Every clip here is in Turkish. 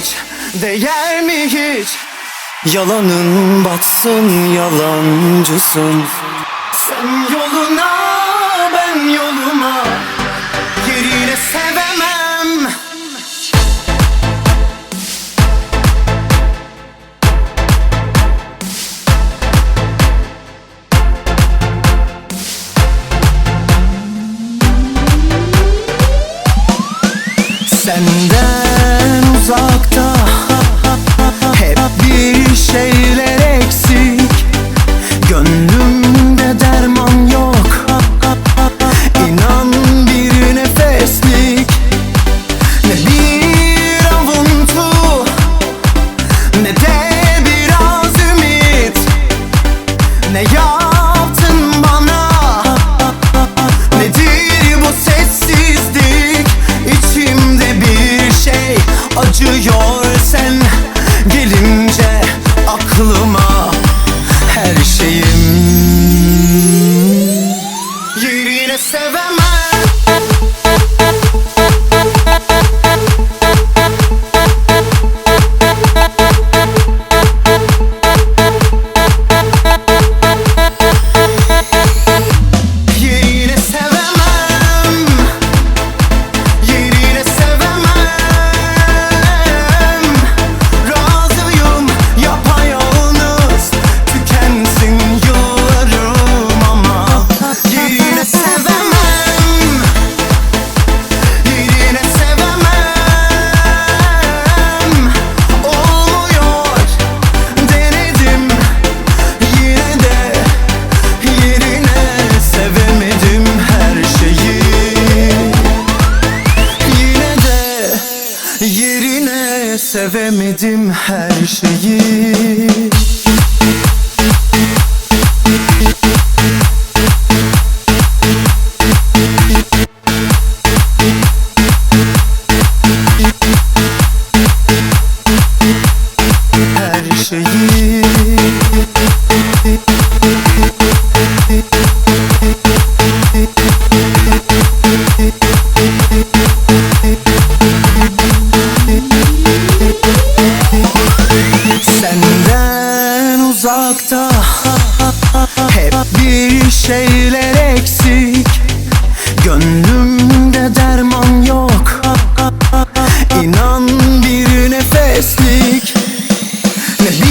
hiç Değer mi hiç? Yalanın batsın yalancısın. Sen yoluna ben yoluma Yerine sevemem. Senden uzakta. Hep bir şeyler Sevemedim her şeyi.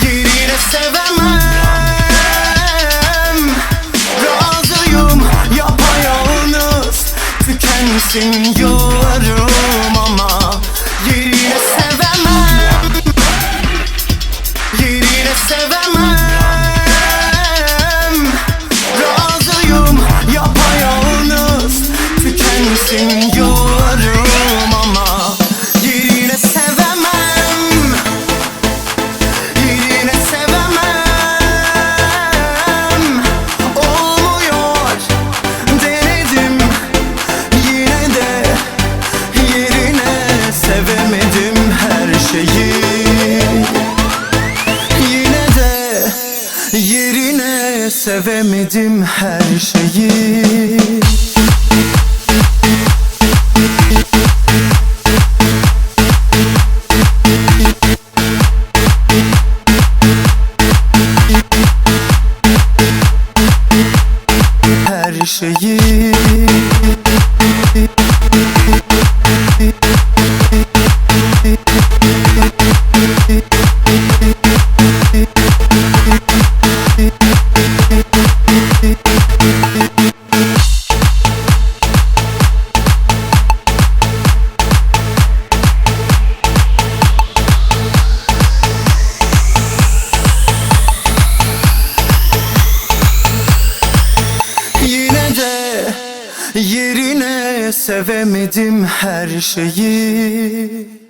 Yerine sevemem. Razıyım yapayalnız. Tükensin yıllarım. Niye sevemedim her şeyi. Her şeyi. sevemedim her şeyi.